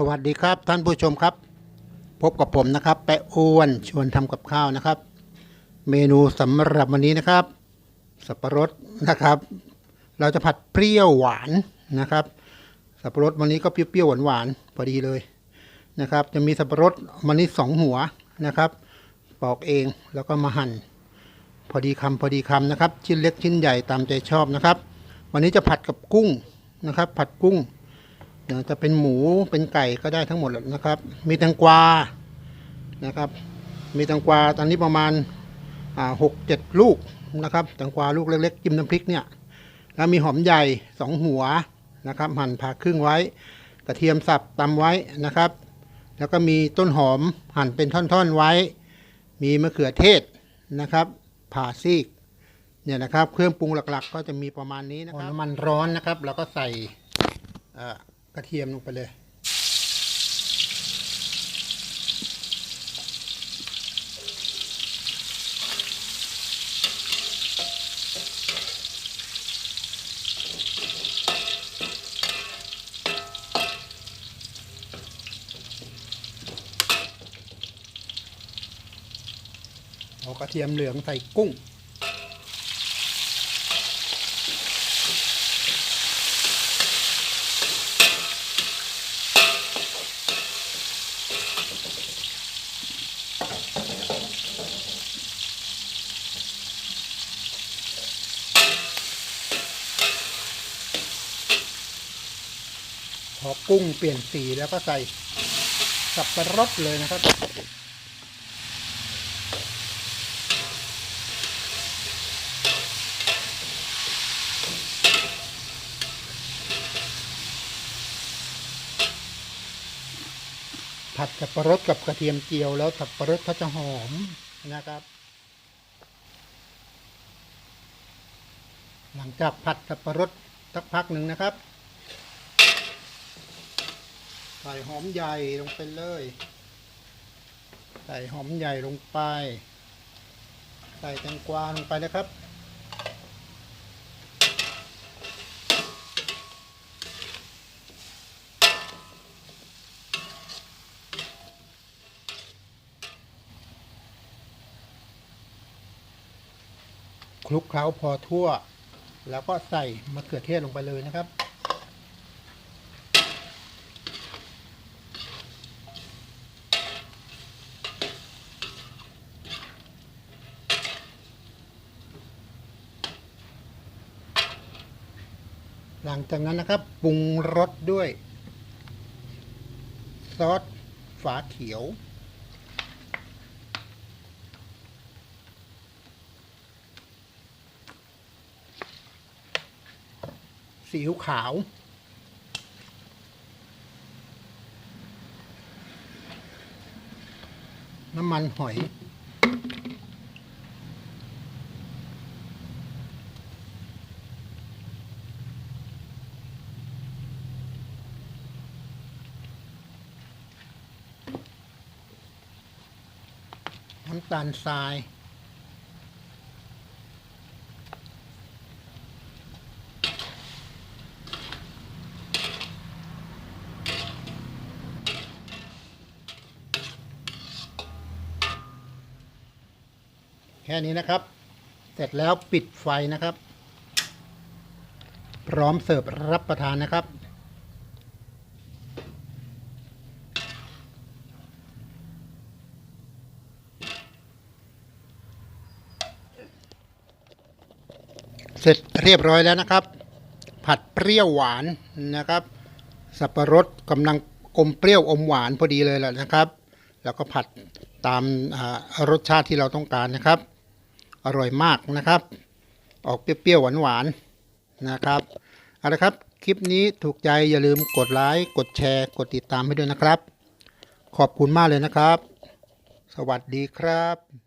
สวัสดีครับท่านผู้ชมครับ พบกับผมนะครับ แปะอ้วนชวนทำกับข้าวนะครับ เมนูสำหรับวันนี้นะครับ สับปะรดนะครับ เราจะผัดเปรี้ยวหวานนะครับ สับปะรดวันนี้ก็เปรี้ยวๆหวานๆพอดีเลยนะครับ จะมีสับปะรดวันนี้สองหัวนะครับ ปอกเองแล้วก็มาหั่น พอดีคำพอดีคำนะครับ ชิ้นเล็กชิ้นใหญ่ตามใจชอบนะครับ วันนี้จะผัดกับกุ้งนะครับ ผัดกุ้ง เดี๋ยวจะเป็นหมูเป็นไก่ก็ได้ทั้งหมดนะครับ มีแตงกวานะครับ มีแตงกวาตอนนี้ประมาณหกเจ็ดลูกนะครับแตงกวาลูกเล็กๆจิ้มน้ำพริกเนี่ยแล้วมีหอมใหญ่สองหัวนะครับ หั่นผ่าครึ่งไว้ กระเทียมสับตำไว้นะครับ แล้วก็มีต้นหอมหั่นเป็นท่อนๆไว้ มีมะเขือเทศนะครับ ผ่าซีกเนี่ยนะครับ เครื่องปรุงหลักๆ ก็จะมีประมาณนี้นะครับน้ำมันร้อนนะครับ แล้วก็ใส่ กระเทียมลงไปเลยเอากระเทียมเหลืองใส่กุ้ง อกุ้งเปลี่ยนสีแล้วก็ใส่สับปะรดเลยนะครับ ผัดสับปะรดกับกระเทียมเจียวแล้วสับปะรดเขาจะหอมนะครับ หลังจากผัดสับปะรดสักพักหนึ่งนะครับ ส่หอมใหญ่ลงไปเลย ใส่หอมใหญ่ลงไป ใส่แตงกวาลงไปนะครับ คลุกเคล้าพอทั่ว แล้วก็ใส่มะเขือเทศลงไปเลยนะครับ หลังจากนั้นนะครับปรุงรสด้วย ซอสฝาเขียวซีอิ๊วขาว น้ำมันหอย น้ำตาลทรายแค่นี้นะครับ เสร็จแล้วปิดไฟนะครับ พร้อมเสิร์ฟรับประทานนะครับ สร็จเรียบร้อยแล้วนะครับ ผัดเปรี้ยวหวานนะครับ สับปะรดกำลังอมเปรี้ยวอมหวานพอดีเลยแหละนะครับ แล้วก็ผัดตามรสชาติที่เราต้องการนะครับ อร่อยมากนะครับ ออกเปรี้ยวๆหวานๆนะครับเอาละครับคลิปนี้ถูกใจอย่าลืมกดไลค์กดแชร์ กดติดตามให้ด้วยนะครับ ขอบคุณมากเลยนะครับ สวัสดีครับ